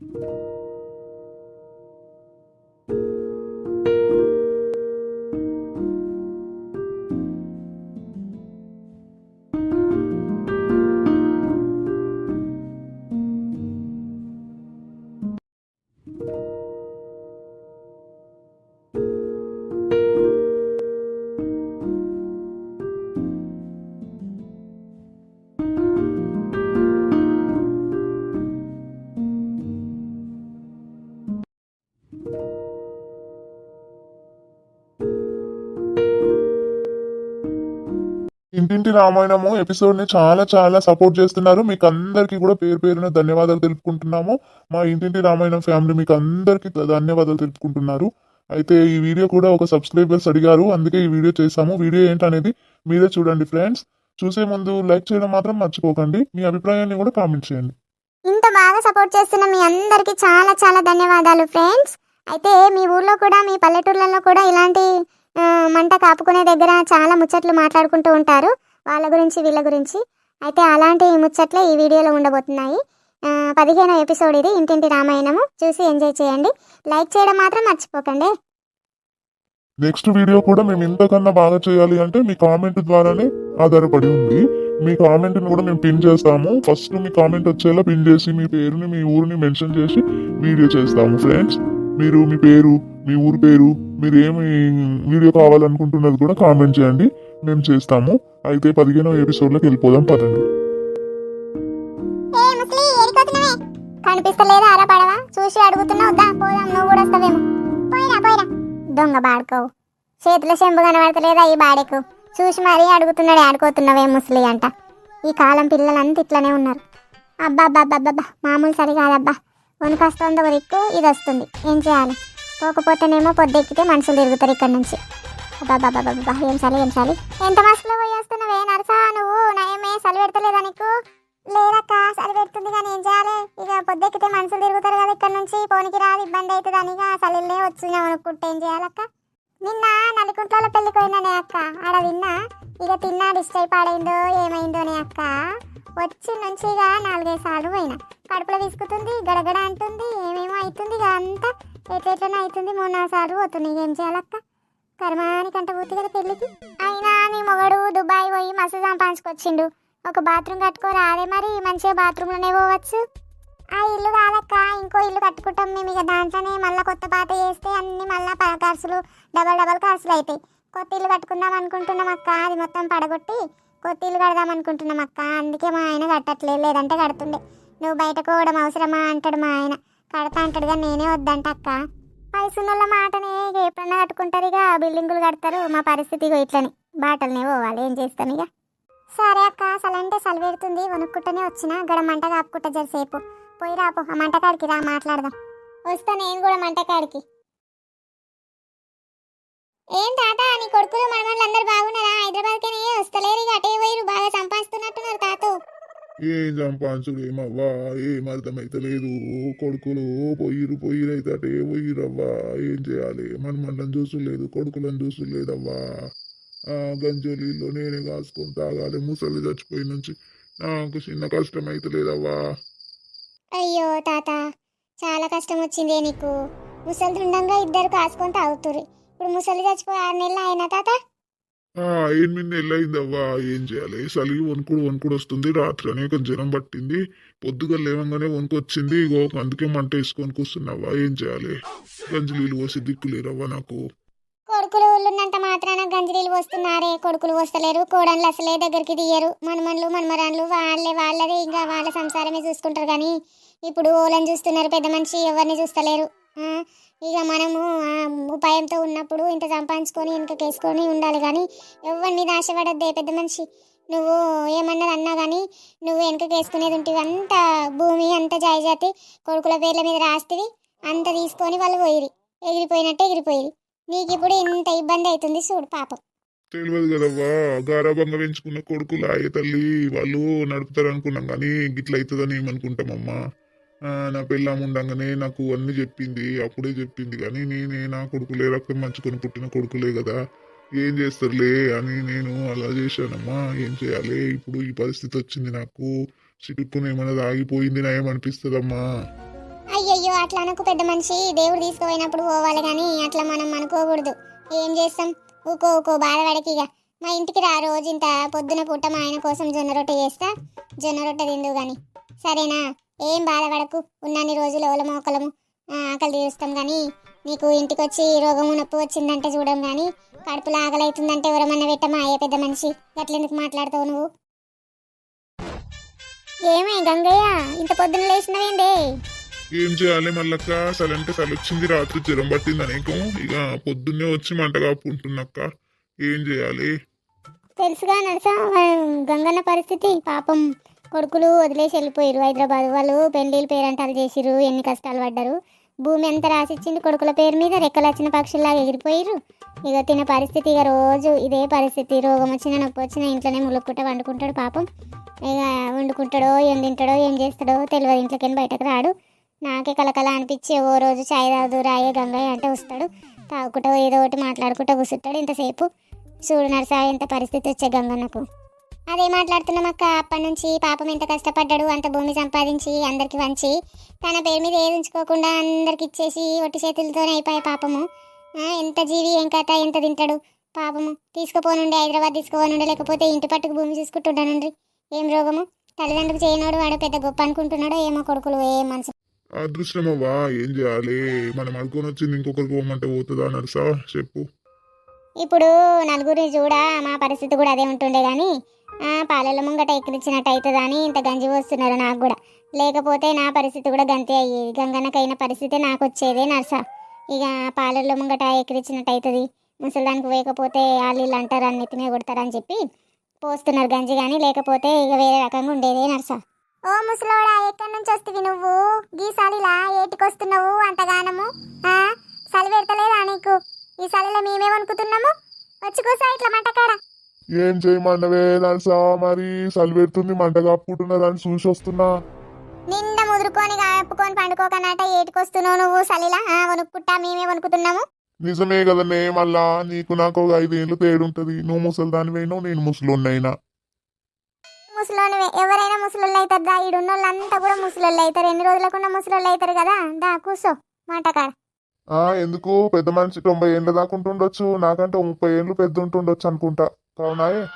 you ఇంటింటి రామాయణము ఎపిసోడ్ని చాలా చాలా సపోర్ట్ చేస్తున్నారు. మీకు అందరికీ కూడా పేరు పేరున ధన్యవాదాలు తెలుపుకుంటున్నాము. మా ఇంటింటి రామాయణం ఫ్యామిలీ మీకు అందరికీ ధన్యవాదాలు తెలుపుకుంటున్నారు. అయితే ఈ వీడియో కూడా ఒక సబ్స్క్రైబర్స్ అడిగారు. అందుకే ఈ వీడియో చేశాము. వీడియో ఏంటనేది మీరే చూడండి ఫ్రెండ్స్. చూసే ముందు లైక్ చేయడం మాత్రం మర్చిపోకండి. మీ అభిప్రాయాన్ని కూడా కామెంట్ చేయండి. ఇంత బాగా సపోర్ట్ చేస్తున్న మీ అందరికీ చాలా చాలా ధన్యవాదాలు ఫ్రెండ్స్. అయితే మీ ఊర్లో కూడా మీ పల్లెటూర్లలో కూడా ఇలాంటి మంట కాపుకునే దగ్గర చాలా ముచ్చట్లు మాట్లాడుకుంటూ ఉంటారు. వాళ్ళ గురించి వీళ్ళ గురించి. అయితే అలాంటి ముచ్చట్లే ఈ వీడియోలో ఉండబోతున్నాయి. ఆ, పదిహేనో ఎపిసోడ్ ఇది ఇంటింటి రామాయణము. చూసి ఎంజాయ్ చేయండి. లైక్ చేయడం మాత్రం మర్చిపోకండి. నెక్స్ట్ వీడియో కూడా మేము ఇంతకన్నా బాగా చేయాలి అంటే మీ కామెంట్ ద్వారానే ఆధారపడి ఉంది. మీ కామెంట్ కూడా మేము పిన్ చేస్తాము. ఫస్ట్ మీ కామెంట్ వచ్చేలా పిన్ చేసి మీ పేరుని మీ ఊరిని మెన్షన్ చేసి వీడియో చేస్తాము ఫ్రెండ్స్. మీరు మీ పేరు మీ ఊరు పేరు మీరు ఏమి వీడియో కావాలనుకుంటున్నది కూడా కామెంట్ చేయండి. మేము చేస్తాము. అయితే పదిహేనో ఎపిసోడ్లోకి వెళ్ళిపోదాం పదండి. కనిపిస్తలేదా అలా పడవా? చూసి అడుగుతున్నావు దా పోదాం నువ్వు కూడా వస్తావేమో. పోయిరా పోయిరా. దొంగ బాడుకోవు. చేతిలో చెంబు కనబడతలేదా ఈ బాడెకు? చూసి మరీ అడుగుతున్నాడు ఆడుకోతున్నావే ముసలి అంట. ఈ కాలం పిల్లలంతా ఇట్లనే ఉన్నారు. అబ్బా అబ్బా అబ్బా అబ్బా మామూలు సరి కాదబ్బా. వణుకొస్తుంది ఒక దిక్కు ఇది వస్తుంది. ఏం చేయాలి? పోకపోతేనేమో పొద్దెక్కితే మనుషులు తిరుగుతారు ఇక్కడ నుంచి. అబ్బా ఏం చలి ఏం చలి ఎంత మస్తులో పోయేస్తున్నావే నర్సా నరసా నువ్వు నయమే చలి పెడతలేదా నీకు? లేదక్క చలి పెడుతుంది కానీ ఏం చేయాలి? ఇక పొద్దెక్కితే మనుషులు తిరుగుతారు కదా ఇక్కడ నుంచి పోనికి రాదు ఇబ్బంది అవుతుంది అని ఇక చలిలే వచ్చినాం అనుకుంటే ఏం చేయాలక్క? నిన్న నలుకుంట్ల పెళ్ళికి పోయినానే అక్క. ఆడ విన్నా ఇక తిన్నా డిస్టై పాడైందో ఏమైందో అని అక్క. వచ్చి నుంచి ఇక నాలుగైదు సార్లు పోయినా. కడుపులో విసుకుతుంది గడగడ అంటుంది ఏమేమో అవుతుంది ఇక అంతా. ఎట్లెట్లనే అవుతుంది మూడు నాలుగు సార్లు పోతున్నాయి. ఏం చేయాలక్క? కర్మానికంట కంట కదా పెళ్ళికి? అయినా నీ మొగడు దుబాయ్ పోయి మస్తు సంపాదించుకొచ్చిండు. ఒక బాత్రూమ్ కట్టుకోరాదే మరి. మంచిగా బాత్రూంలోనే పోవచ్చు. ఆ ఇల్లు కాదక్క ఇంకో ఇల్లు కట్టుకుంటాం మేము ఇక. దాంట్లోనే మళ్ళీ కొత్త పాత చేస్తే అన్ని మళ్ళీ ఖర్చులు డబల్ డబల్ ఖర్చులు అవుతాయి కొత్త ఇల్లు కట్టుకుందాం అనుకుంటున్నాం అక్క. అది మొత్తం పడగొట్టి కొత్త ఇల్లు కడదాం అనుకుంటున్నాం అక్క. అందుకే మా ఆయన కట్టట్లేదు. లేదంటే కడుతుండే. నువ్వు బయటకు పోవడం అవసరమా? అంటాడు మా ఆయన. కడతా అంటాడు కానీ నేనే వద్దంట అక్క. వయసున్నోళ్ళ మాటనే ఇక ఎప్పుడన్నా కట్టుకుంటారు ఇక బిల్డింగులు కడతారు మా పరిస్థితి ఇగో ఇట్లనే. బాటలనే పోవాలి ఏం చేస్తాం ఇక? సరే అక్క అసలు సలివెడుతుంది సలి వణుక్కుంటూనే వచ్చిన. గడ మంట కాపుకుంటా జరసేపు. పోయి రాపో ఆ మంటకాడికి రా మాట్లాడదాం. వస్తా నేను కూడా మంటకాడికి ఏం తాత నీ కొడుకులు మనమల్ని అందరు బాగున్నారా? హైదరాబాద్కి వస్తలేరు ఇక అటే పోయి బాగా సంపాదిస్తున్నట్టున్నారు తాత. ఏం సంపాదించుడు? ఏమవ్వా ఏం అర్థమైతలేదు కొడుకులు పొయ్యిరు పొయ్యిరు అయితే పొయ్యిరవ్వా ఏం చేయాలి? మన చూసులేదు కొడుకులను చూసులేదవ్వా ఆ గంజలీలో నేనే కాసుకొని తాగాలి. ముసలి చచ్చిపోయి నుంచి నాకు చిన్న కష్టం అయితే లేదవ్వా. అయ్యో తాత చాలా కష్టం వచ్చిందే నీకు. ముసలి ఉండంగా ఇద్దరు కాసుకొని తాగుతురు ఇప్పుడు ముసలి చచ్చిపోయి ఆరు నెలలు అయినా తాత? ఎనిమిది నెలలు అయిందవ్వా ఏం చేయాలి? చలి వణుకుడు వణుకుడు వస్తుంది. రాత్రి అనేక జ్వరం పట్టింది. పొద్దుగా లేవంగానే వణుకు వచ్చింది ఇగో అందుకే మంట వేసుకొని కూర్చున్నావా? ఏం చేయాలి? గంజలీలు పోసి దిక్కులేరవ్వా నాకు? కొడుకులు ఉన్నంత మాత్రాన గంజిరీలు వస్తున్నారే కొడుకులు వస్తలేరు కోడన్లు అసలే దగ్గరికి తీయరు. మనమన్లు మనమరాన్లు వాళ్ళే వాళ్ళదే. ఇంకా వాళ్ళ సంసారమే చూసుకుంటారు కానీ ఇప్పుడు ఓలని చూస్తున్నారు. పెద్ద మనిషి ఎవరిని చూస్తలేరు. ఇక మనము ఉపాయంతో ఉన్నప్పుడు ఇంత సంపాదించుకొని వెనకకేసుకొని ఉండాలి కానీ ఎవరి మీద ఆశపడద్దే పెద్ద మనిషి. నువ్వు ఏమన్నది అన్నా కానీ నువ్వు వెనకకేసుకునేది ఉంటుంది అంత భూమి అంత జాయిజాతి కొడుకుల పేర్ల మీద రాస్తివి అంత తీసుకొని వాళ్ళు పోయిరి ఎగిరిపోయినట్టే ఎగిరిపోయిరి నీకు ఇప్పుడు ఇంత ఇబ్బంది అవుతుంది చూడు పాపం. తెలియదు కదవ్వా. గారాభంగా పెంచుకున్న కొడుకులు అయ్యే తల్లి వాళ్ళు నడుపుతారు అనుకున్నాం కానీ గిట్ల అవుతుందని ఏమనుకుంటామమ్మా? నా పెళ్ళాము ఉండంగానే నాకు అన్ని చెప్పింది అప్పుడే చెప్పింది. కానీ నేనే నా కొడుకులే రక్తం మంచుకొని పుట్టిన కొడుకులే కదా. ఏం చేస్తారులే అని నేను అలా చేశానమ్మా. ఏం చేయాలి? ఇప్పుడు ఈ పరిస్థితి వచ్చింది నాకు. చిటుక్కుని ఏమైనా ఆగిపోయింది నా ఏమనిపిస్తుందమ్మా అయ్యో అట్లా అనకు పెద్ద మనిషి. దేవుడు తీసుకుపోయినప్పుడు పోవాలి కానీ అట్లా మనం అనుకోకూడదు. ఏం చేస్తాం? ఊకో ఊకో బాధపడకి ఇక. మా ఇంటికి రా రోజు ఇంత పొద్దున పూట మా ఆయన కోసం జొన్న రొట్టె చేస్తా. జొన్న రొట్టె తిందు కానీ సరేనా? ఏం బాధపడకు. ఉన్నన్ని రోజులు ఓల మోకలము ఆకలి తీరుస్తాం కానీ నీకు ఇంటికి వచ్చి రోగము నొప్పి వచ్చిందంటే చూడం కానీ కడుపులో ఆకలి అవుతుందంటే ఎవరమన్నా పెట్టమా? అయ్యే పెద్ద మనిషి. గట్లెందుకు మాట్లాడతావు నువ్వు? ఏమే గంగయ్య ఇంత పొద్దున లేచినవేందే ఏం చేయాలి మళ్ళక్క సలంటే సలొచ్చింది రాత్రి జ్వరం పట్టింది నీకు ఇక పొద్దున్నే వచ్చి మంట కాపుకుంటున్నక్క ఏం చేయాలి? తెలుసుగా నరసా గంగన్న పరిస్థితి పాపం. కొడుకులు వదిలేసి వెళ్ళిపోయారు హైదరాబాద్. వాళ్ళు పెళ్ళిళ్ళు పేరంటాలు చేసిరు ఎన్ని కష్టాలు పడ్డారు. భూమి ఎంత రాసిచ్చింది కొడుకుల పేరు మీద రెక్కలు వచ్చిన పక్షుల్లాగా ఎగిరిపోయారు ఇక తిన పరిస్థితి ఇక రోజు ఇదే పరిస్థితి. రోగం వచ్చినా నొప్పి వచ్చినా ఇంట్లోనే ములుక్కుంటా వండుకుంటాడు పాపం. ఇక వండుకుంటాడో ఏం తింటాడో ఏం చేస్తాడో తెలియదు. ఇంట్లోకి బయటకు రాడు. నాకే కలకల అనిపించి ఓ రోజు చాయ్ తాగుదు రాయే గంగయ్య అంటే వస్తాడు. తాగుకుంటూ ఏదో ఒకటి మాట్లాడుకుంటూ కూర్చుంటాడు ఇంతసేపు. చూడు నరసా ఎంత పరిస్థితి వచ్చే గంగన్నకు. అదే మాట్లాడుతున్నాం అక్క. అప్పటి నుంచి పాపం ఎంత కష్టపడ్డాడు అంత భూమి సంపాదించి అందరికి వంచి తన పేరు మీద ఏది ఉంచుకోకుండా అందరికి ఇచ్చేసి ఒట్టి చేతులతోనే అయిపోయి పాపము. ఎంత జీవి ఏం కథ ఎంత తింటాడు పాపము. తీసుకుపోనుండే హైదరాబాద్ తీసుకుపోనుండే లేకపోతే ఇంటి పట్టుకు భూమి చూసుకుంటుంటానుండ్రి ఏం రోగము? తల్లిదండ్రులకు చేయనోడు వాడు పెద్ద గొప్ప అనుకుంటున్నాడో ఏమో కొడుకులు ఏ మనసు. అదృష్టమవ్వా? ఏం చేయాలి? మనం అనుకొని వచ్చింది ఇంకొకరికి పోమంటే పోతుందా నర్సా చెప్పు. ఇప్పుడు నలుగురిని చూడ మా పరిస్థితి కూడా అదే ఉంటుండే కానీ పాలల ముంగట ఎక్కిరించినట్టు అవుతుందా అని ఇంత గంజి పోస్తున్నారు నాకు కూడా. లేకపోతే నా పరిస్థితి కూడా గంతే అయ్యేది. గంగన్నకైన పరిస్థితి నాకు వచ్చేదే నర్స. ఇక పాలల ముంగట ఎక్కిరించినట్టు అవుతుంది ముసలిదానికి వేయకపోతే వాళ్ళు వీళ్ళు అంటారు అని నెత్తిమే కొడతారని చెప్పి పోస్తున్నారు గంజి కానీ లేకపోతే ఇక వేరే రకంగా ఉండేదే నర్స. ఓ ముసలోడా ఎక్కడి నుంచి వస్తుంది నువ్వు? గీసాలిలా ఏటికొస్తున్నావు అంతగానము? చలి పెడతలేదా నీకు? ఈ చలిలో మేమేమనుకుతున్నాము వచ్చి కూసా ఇట్లా మంటకాడ. ఏం చేయమండవే నర్సా? మరి సలి పెడుతుంది మంట కాపుకుంటున్నదని చూసి వస్తున్నా. నిండా ముదురుకొని కాపుకొని పండుకోకనట ఏటికొస్తున్నావు నువ్వు చలిలా? ఆ, వణుక్కుంటా మేమే వణుకుతున్నాము. నిజమే కదనే మళ్ళా నీకు నాకు ఒక ఐదేళ్ళు తేడుంటది. నువ్వు ముసలి దానివైనా నేను ముసలున్నైనా. ముసలోనివే. ఎవరైనా ముసలోళ్ళు అవుతారు దా ఈడున్న వాళ్ళంతా కూడా ముసలోళ్ళు అవుతారు ఎన్ని రోజులకుండా ముసలోళ్ళు అవుతారు కదా? దా కూసో. మంటకాడ. ఎందుకు? పెద్ద మనిషి తొంభై ఏళ్ళ దాకా ఉంటుండొచ్చు. నాకంటే ముప్పై ఏళ్ళు పెద్ద ఉంటుండొచ్చు అనుకుంటా. కావునాయే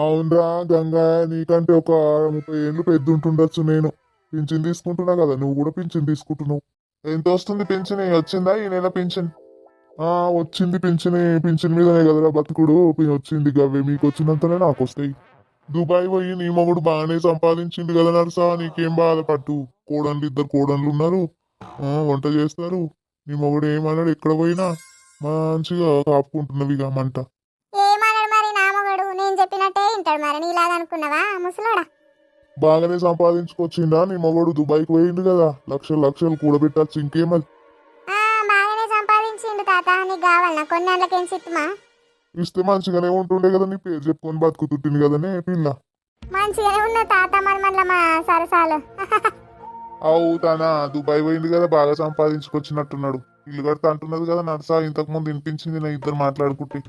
అవునరా గంగా నీకంటే ఒక ముప్పై ఏళ్ళు పెద్ద ఉంటుండొచ్చు నేను. పింఛన్ తీసుకుంటున్నా కదా నువ్వు కూడా పింఛన్ తీసుకుంటున్నావు. ఎంత వస్తుంది పింఛన్? వచ్చిందా ఈ నెల పింఛన్? ఆ వచ్చింది పింఛన్. పింఛన్ మీదనే కదరా బతుకుడు. వచ్చింది గవ్వే. మీకు వచ్చినంతనే నాకు వస్తాయి. దుబాయ్ పోయి నీ మొగుడు బాగానే సంపాదించిండు కదా నర్సా. నీకేం బాధపట్టు? కోడన్లు ఇద్దరు కోడన్లు ఉన్నారు. ఆ, వంట చేస్తారు. నీ మొగుడు ఏమన్నాడు ఎక్కడ పోయినా? మంచిగా కాపుకుంటున్నవి ఇక మంట ఏమన్నాడు మరి నా మగడు నేను వింటాడు మరి నీలాగా అనుకున్నావా? ముసలోడా? బాగానే సంపాదించుకొచ్చిండా. నీ మొగుడు దుబాయ్కి పోయిండు కదా. లక్షలు లక్షలు కూడబెట్టచ్చు ఇంకేమది ఆ, బాగానే సంపాదించిండు తాత. నీకు కావాలన్నా కొన్ని నెలలకేం సిట్టుమా ఇస్తే మంచిగానే ఉంటుండే కదా నీ పేరు చెప్పుకొని బతుకుతుంటుంది కదనే పిల్ల. మంచిగానే ఉన్న తాత మరి మళ్ళీ మా సరసాలు. అవు తన దుబాయ్ పోయింది కదా బాగా సంపాదించుకొచ్చినట్టున్నాడు. ఇల్లు కడతా అంటున్నది కదా నర్సా. ఇంతకు ముందు వినిపించింది నా ఇద్దరు మాట్లాడుకుంటే.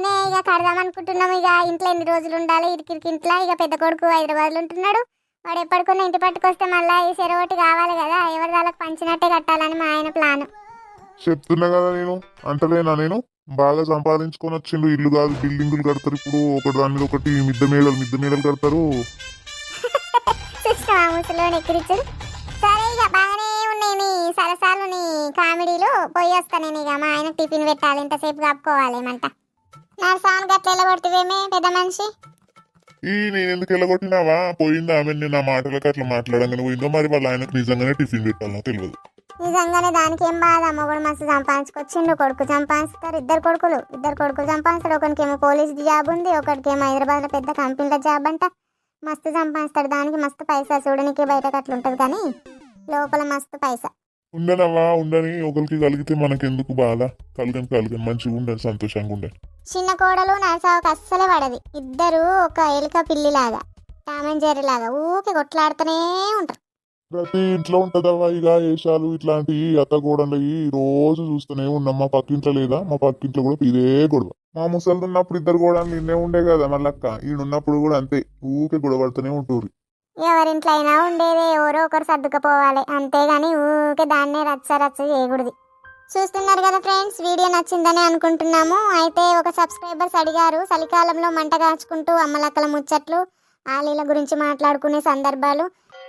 అవునే ఇక కడదాం అనుకుంటున్నాం ఇక ఇంట్లో ఎన్ని రోజులు ఉండాలి? ఇరికిరికి ఇంట్లో ఇక పెద్ద కొడుకు హైదరాబాద్లో ఉంటున్నాడు. వాడు ఎప్పటికన్నా ఇంటి పట్టుకొస్తే మళ్ళీ ఈ చెరవటి కావాలి కదా. ఎవరి వాళ్ళకి పంచినట్టే కట్టాలని మా ఆయన ప్లాన్. చెప్తున్నా కదా నేను. అంటలేనా నేను? బాగా సంపాదించుకొని వచ్చిండు. ఇల్లు కాదు బిల్డింగులు కడతారు ఇప్పుడు. ఒకటి దాని మీద ఒకటి మిద్దె మేడలు మిద్దె మేడలు కడతారు. సరే ఇక బాగానే ఉన్నాయి నీ సరసాలు నీ కామెడీలు. పోయి వస్తా నేను ఇక. మా ఆయన టిఫిన్ పెట్టాలి. ఇంతసేపు కప్పుకోవాలి ఏమంట నా సాన్ గట్ల పెద్ద మనిషి? ఈ నేను ఎందుకు వెళ్ళగొట్టినావా పోయిందా ఆమె నేను నా మాటలకు అట్లా మాట్లాడంగానే పోయిందో మరి వాళ్ళ ఆయనకు నిజంగానే టిఫిన్ పెట్టాలో తెలియదు. నిజంగానే దానికి ఏం బాధ? మొగుడు మస్తు సంపాదించుకొచ్చిండు కొడుకు సంపాదిస్తారు ఇద్దరు కొడుకులు. ఇద్దరు కొడుకులు సంపాదిస్తాడు ఒకరికేమో పోలీస్ జాబ్ ఉంది ఒకరికేమో హైదరాబాద్లో పెద్ద కంపెనీల జాబ్ అంట. మస్తు సంపాదిస్తాడు దానికి మస్తు పైసా చూడనికి బయటకు అట్లా ఉంటుంది కానీ లోపల మస్తు పైసా. ఉండనవ్వా ఉండని ఒకరికి కలిగితే మనకెందుకు బాధ? కలగని కలగని మంచిగా ఉండని సంతోషంగా ఉండని చిన్న కోడలు నరసావుకు అస్సలే పడది. ఇద్దరు ఒక ఎలుక పిల్లిలాగా టామెన్ లాగా ఊకే కొట్లాడుతూనే ఉంటారు. ప్రతి ఇంట్లో ఉంటదవ్వా ఇక ఏషాలు ఇట్లాంటి అత్తగూడలు రోజు చూస్తూనే ఉన్నాం. మా పక్కింట్లో లేదా? మా పక్కింట్లో కూడా ఇదే గొడవ. మా ముసలి ఉన్నప్పుడు ఇద్దరు కూడా నిన్నే ఉండే కదా మళ్ళక్క ఈడున్నప్పుడు కూడా అంతే. ఊకే గొడవ పడుతూనే ఉంటుంది ఎవరింట్లో అయినా ఉండేదే ఎవరో ఒకరు సర్దుకుపోవాలి. అంతేగాని ఊకే దాన్నే రచ్చ రచ్చ చేయకూడదు. చూస్తున్నారు కదా ఫ్రెండ్స్ వీడియో నచ్చిందని అనుకుంటున్నాము. అయితే ఒక సబ్స్క్రైబర్స్ అడిగారు చలికాలంలో మంట కాచుకుంటూ అమ్మలక్కల ముచ్చట్లు ఆలీల గురించి మాట్లాడుకునే సందర్భాలు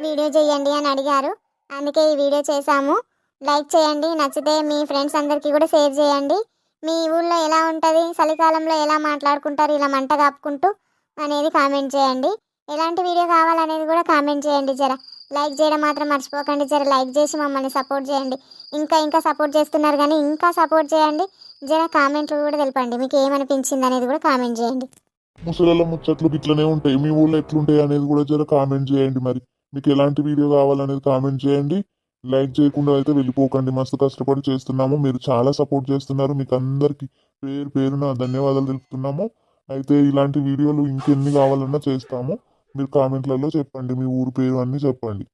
వీడియో చేయండి అని అడిగారు. అందుకే ఈ వీడియో చేశాము. లైక్ చేయండి నచ్చితే మీ ఫ్రెండ్స్ అందరికీ కూడా షేర్ చేయండి. మీ ఊళ్ళో ఎలా ఉంటుంది చలికాలంలో ఎలా మాట్లాడుకుంటారు ఇలా మంట కాపుకుంటూ అనేది కామెంట్ చేయండి. ఎలాంటి వీడియో కావాలనేది కూడా కామెంట్ చేయండి జర. లైక్ చేయడం మాత్రం మర్చిపోకండి. జర లైక్ చేసి మమ్మల్ని సపోర్ట్ చేయండి. ఇంకా ఇంకా సపోర్ట్ చేస్తున్నారు కానీ ఇంకా సపోర్ట్ చేయండి. జర కామెంట్లు కూడా తెలపండి. మీకు ఏమనిపించింది అనేది కూడా కామెంట్ చేయండి. ముసలాల ముచ్చట్లు ఇట్లనే ఉంటాయి. మీ ఊళ్ళో ఎట్లుంటాయి అనేది కూడా జర కామెంట్ చేయండి మరి. మీకు ఎలాంటి వీడియో కావాలనేది కామెంట్ చేయండి. లైక్ చేయకుండా అయితే వెళ్ళిపోకండి. మస్తు కష్టపడి చేస్తున్నాము. మీరు చాలా సపోర్ట్ చేస్తున్నారు. మీకు అందరికి పేరు పేరున ధన్యవాదాలు తెలుపుతున్నాము. అయితే ఇలాంటి వీడియోలు ఇంకెన్ని కావాలన్నా చేస్తాము. మీరు కామెంట్లలో చెప్పండి మీ ఊరు పేరు అన్ని చెప్పండి.